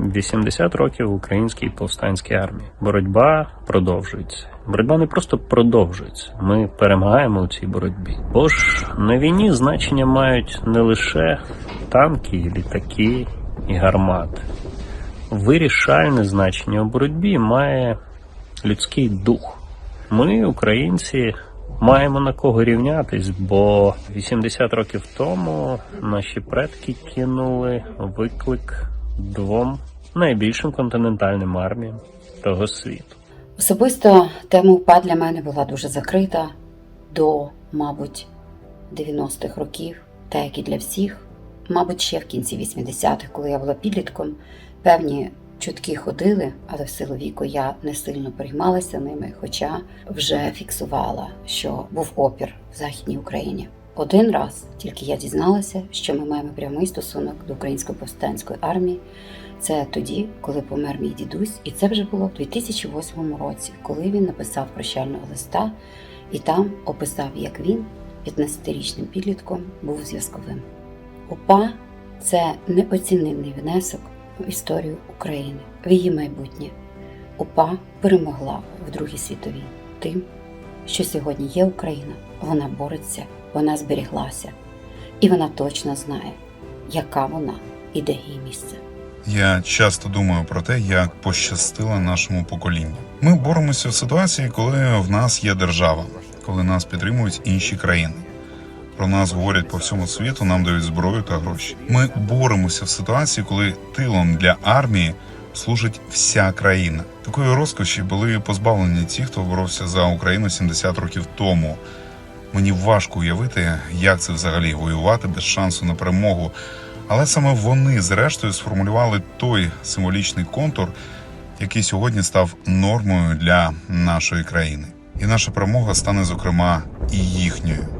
80 років українській повстанській армії. Боротьба продовжується. Боротьба не просто продовжується. Ми перемагаємо у цій боротьбі. Бо ж на війні значення мають не лише танки, літаки і гармати. Вирішальне значення у боротьбі має людський дух. Ми, українці, маємо на кого рівнятись, бо 80 років тому наші предки кинули виклик двом найбільшим континентальним арміям того світу. Особисто тема УПА для мене була дуже закрита до, мабуть, 90-х років, так як і для всіх. Мабуть, ще в кінці 80-х, коли я була підлітком, певні чутки ходили, але в силу віку я не сильно переймалася ними, хоча вже фіксувала, що був опір в Західній Україні. Один раз тільки я дізналася, що ми маємо прямий стосунок до української повстанської армії. Це тоді, коли помер мій дідусь, і це вже було в 2008 році, коли він написав прощального листа і там описав, як він, 15-річним підлітком, був зв'язковим. УПА це неоціненний внесок в історію України, в її майбутнє. УПА перемогла в Другій світовій тим, що сьогодні є Україна, вона бореться, вона зберіглася, і вона точно знає, яка вона і де її місце. Я часто думаю про те, як пощастило нашому поколінню. Ми боремося в ситуації, коли в нас є держава, коли нас підтримують інші країни. Про нас говорять по всьому світу, нам дають зброю та гроші. Ми боремося в ситуації, коли тилом для армії служить вся країна. Такої розкоші були позбавлені ті, хто боровся за Україну 70 років тому. Мені важко уявити, як це взагалі воювати без шансу на перемогу. Але саме вони, зрештою, сформулювали той символічний контур, який сьогодні став нормою для нашої країни. І наша перемога стане, зокрема, і їхньою.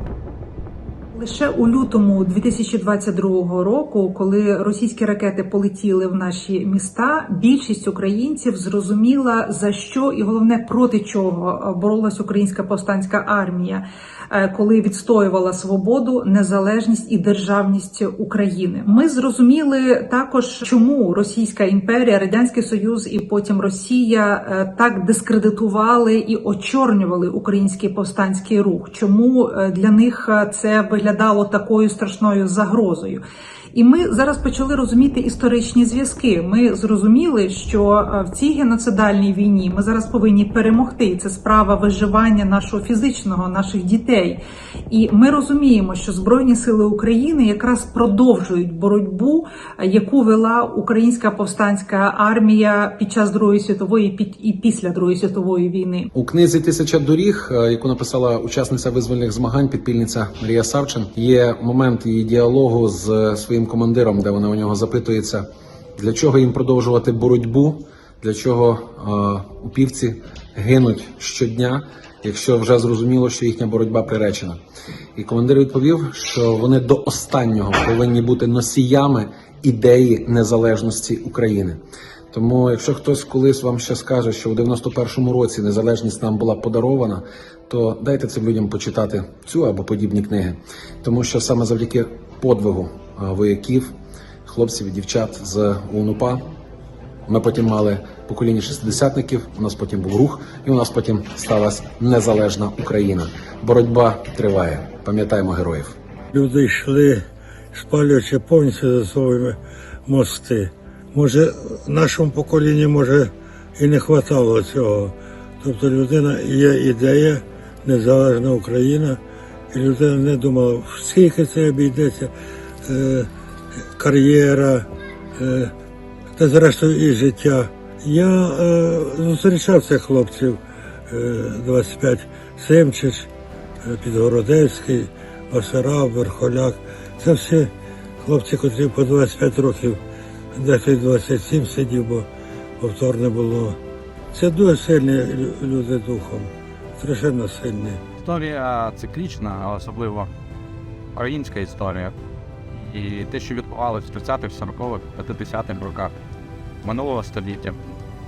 Лише у лютому 2022 року, коли російські ракети полетіли в наші міста, більшість українців зрозуміла за що і головне проти чого боролась українська повстанська армія, е, коли відстоювала свободу, незалежність і державність України. Ми зрозуміли також, чому Російська імперія, радянський Союз і потім Росія е, так дискредитували і очорнювали український повстанський рух. Чому е, для них це виглядало такою страшною загрозою? І ми зараз почали розуміти історичні зв'язки. Ми зрозуміли, що е, в цій геноцидальній війні ми зараз повинні перемогти. Це справа виживання нашого фізичного, наших дітей. І ми розуміємо, що Збройні сили України якраз продовжують боротьбу, е, яку вела українська повстанська армія під час Другої світової і після Другої світової війни. У книзі Тисяча доріг, е, яку написала учасниця визвольних змагань, підпільниця Марія Савчин, є момент її діалогу з своїм командиром, де вона у нього запитується, для чого їм продовжувати боротьбу, для чого е, упівці гинуть щодня, якщо вже зрозуміло, що їхня боротьба приречена. І командир відповів, що вони до останнього повинні бути носіями ідеї незалежності України. Тому, якщо хтось колись вам ще скаже, що у 91-му році незалежність нам була подарована, то дайте цим людям почитати цю або подібні книги, тому що саме завдяки подвигу вояків, хлопців і дівчат з УНУПА, ми потім мали покоління шестидесятників, у нас потім був рух, і у нас потім сталася незалежна Україна. Боротьба триває. Пам'ятаємо героїв. Люди йшли, спалюючи повністю за свої мости. Може, нашому поколінню може і не вистачало цього. Тобто людина є ідея, незалежна Україна, і людина не думала, скільки це обійдеться, е, кар'єра, е, та зрештою і життя. Я е, зустрічав хлопців е, 25 Семчич, е, Підгородецький, Басараб, Верхоляк. Це всі хлопці, котрі по 25 років, дехто 27 сидів, бо повтор не було. Це дуже сильні люди духом, страшенно сильні. Історія циклічна, особливо українська історія. І те, що відбувалося в 30-х, 40-х, 50-х роках минулого століття,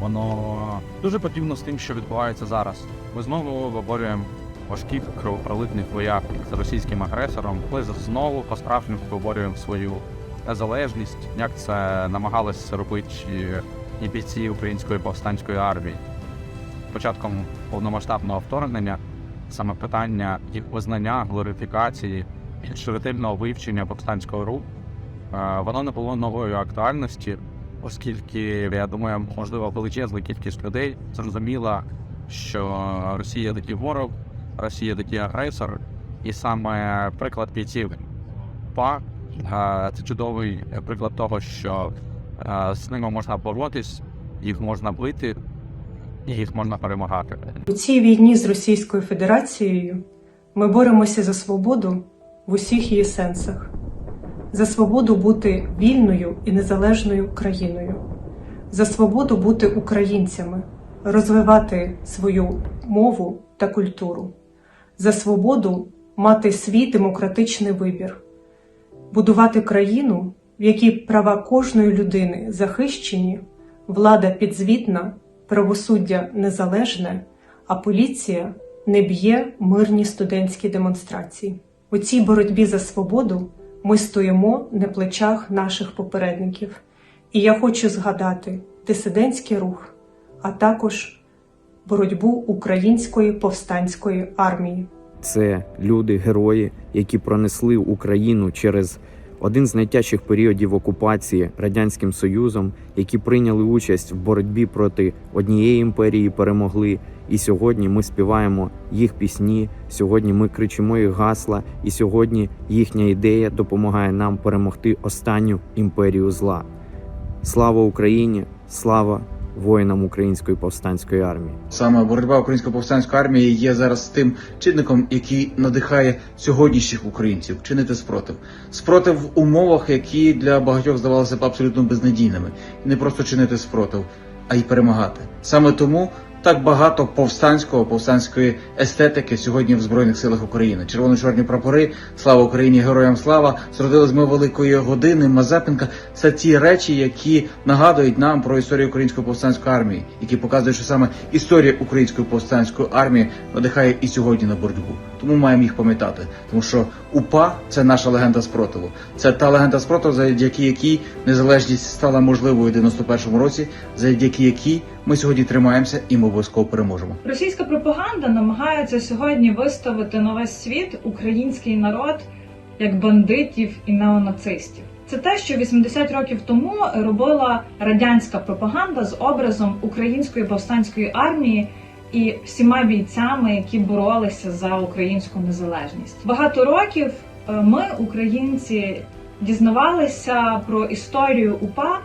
воно дуже подібно з тим, що відбувається зараз. Ми знову виборюємо важких кровопролитних вояк з російським агресором, ми знову по-справжньому виборюємо свою незалежність, як це намагалися робити і бійці української повстанської армії. Початком повномасштабного вторгнення саме питання їх визнання, глорифікації і ретельного вивчення повстанського руху е, воно не було нової актуальності, оскільки я думаю, можливо, величезна кількість людей зрозуміла, що Росія такий ворог, Росія такий агресор, і саме приклад бійців ПА е, це чудовий приклад того, що е, з ними можна боротись, їх можна бити, їх можна перемагати. У цій війні з Російською Федерацією ми боремося за свободу в усіх її сенсах, за свободу бути вільною і незалежною країною, за свободу бути українцями, розвивати свою мову та культуру, за свободу мати свій демократичний вибір, будувати країну, в якій права кожної людини захищені, влада підзвітна, правосуддя незалежне, а поліція не б'є мирні студентські демонстрації. У цій боротьбі за свободу ми стоїмо на плечах наших попередників. І я хочу згадати дисидентський рух, а також боротьбу української повстанської армії. Це люди, герої, які пронесли Україну через один з найтяжчих періодів окупації радянським союзом, які прийняли участь в боротьбі проти однієї імперії, перемогли. І сьогодні ми співаємо їх пісні. Сьогодні ми кричимо їх гасла, і сьогодні їхня ідея допомагає нам перемогти останню імперію зла. Слава Україні! Слава воїнам української повстанської армії! Саме боротьба української повстанської армії є зараз тим чинником, який надихає сьогоднішніх українців чинити спротив. Спротив в умовах, які для багатьох здавалися б абсолютно безнадійними, не просто чинити спротив, а й перемагати. Саме тому. Так багато повстанського повстанської естетики сьогодні в збройних силах України. Червоно-чорні прапори, слава Україні, героям слава! Зродились ми великої години. Мазепинка це ті речі, які нагадують нам про історію української повстанської армії, які показують, що саме історія української повстанської армії надихає і сьогодні на боротьбу. Тому маємо їх пам'ятати, тому що УПА це наша легенда спротиву. Це та легенда спротиву, завдяки якій незалежність стала можливою у 91-му році, завдяки якій ми сьогодні тримаємося і ми обов'язково переможемо. Російська пропаганда намагається сьогодні виставити на весь світ український народ як бандитів і неонацистів. Це те, що 80 років тому робила радянська пропаганда з образом української повстанської армії і всіма бійцями, які боролися за українську незалежність. Багато років е, ми, українці, дізнавалися про історію УПА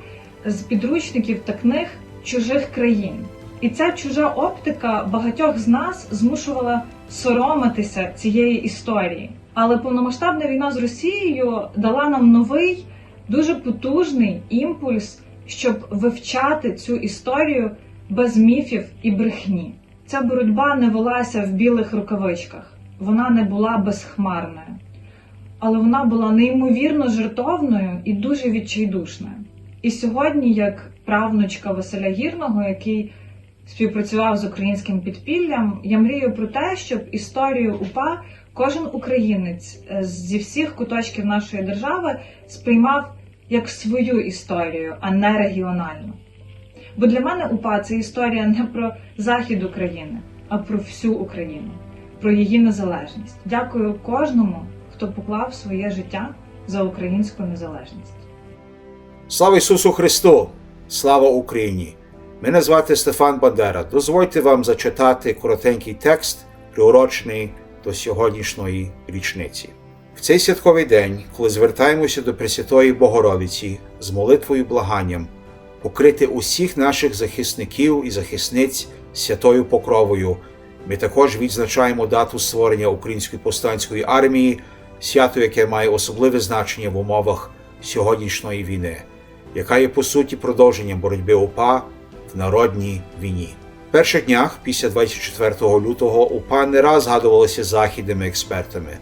з підручників та книг чужих країн. І ця чужа оптика багатьох з нас змушувала соромитися цієї історії. Але повномасштабна війна з Росією дала нам новий, дуже потужний імпульс, щоб вивчати цю історію без міфів і брехні. Ця боротьба не велася в білих рукавичках, вона не була безхмарною, але вона була неймовірно жертовною і дуже відчайдушною. І сьогодні, як правнучка Василя Гірного, який співпрацював з українським підпіллям, я мрію про те, щоб історію УПА кожен українець е, зі всіх куточків нашої держави сприймав як свою історію, а не регіональну. Бо для мене УПА це історія не про захід України, а про всю Україну, про її незалежність. Дякую кожному, хто поклав своє життя за українську незалежність. Слава Ісусу Христу! Слава Україні! Мене звати Стефан Бандера. Дозвольте вам зачитати коротенький текст, приурочений до сьогоднішньої річниці. В цей святковий день, коли звертаємося до Пресвятої Богородиці з молитвою благанням, покрити усіх наших захисників і захисниць святою покровою, ми також відзначаємо дату створення Української повстанської армії, свято, яке має особливе значення в умовах сьогоднішньої війни, яка є по суті продовженням боротьби УПА в народній війні. В перших днях після 24 лютого УПА не раз згадувалося західними експертами.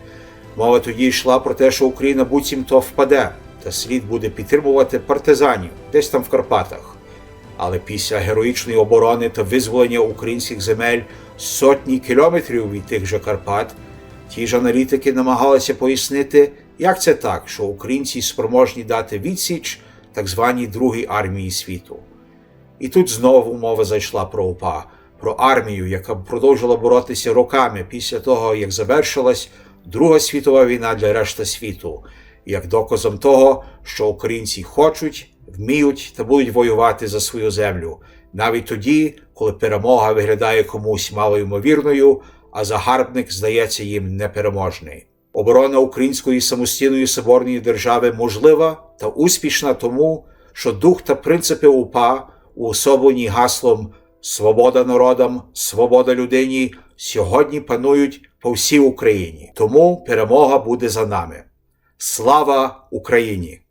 Мова тоді йшла про те, що Україна буцімто впаде, та слід буде підтримувати партизанів десь там в Карпатах. Але після героїчної оборони та визволення українських земель сотні кілометрів від тих же Карпат, ті ж аналітики намагалися пояснити, Як це так, що українці спроможні дати відсіч так званій Другій армії світу? І тут знову мова зайшла про УПА, про армію, яка продовжила боротися роками після того, як завершилась Друга світова війна для решти світу, як доказом того, що українці хочуть, вміють та будуть воювати за свою землю, навіть тоді, коли перемога виглядає комусь малоймовірною, а загарбник здається їм непереможний. Оборона української самостійної соборної держави можлива та успішна тому, що дух та принципи УПА, уособлені гаслом Свобода народам, свобода людині сьогодні панують по всій Україні. Тому перемога буде за нами. Слава Україні!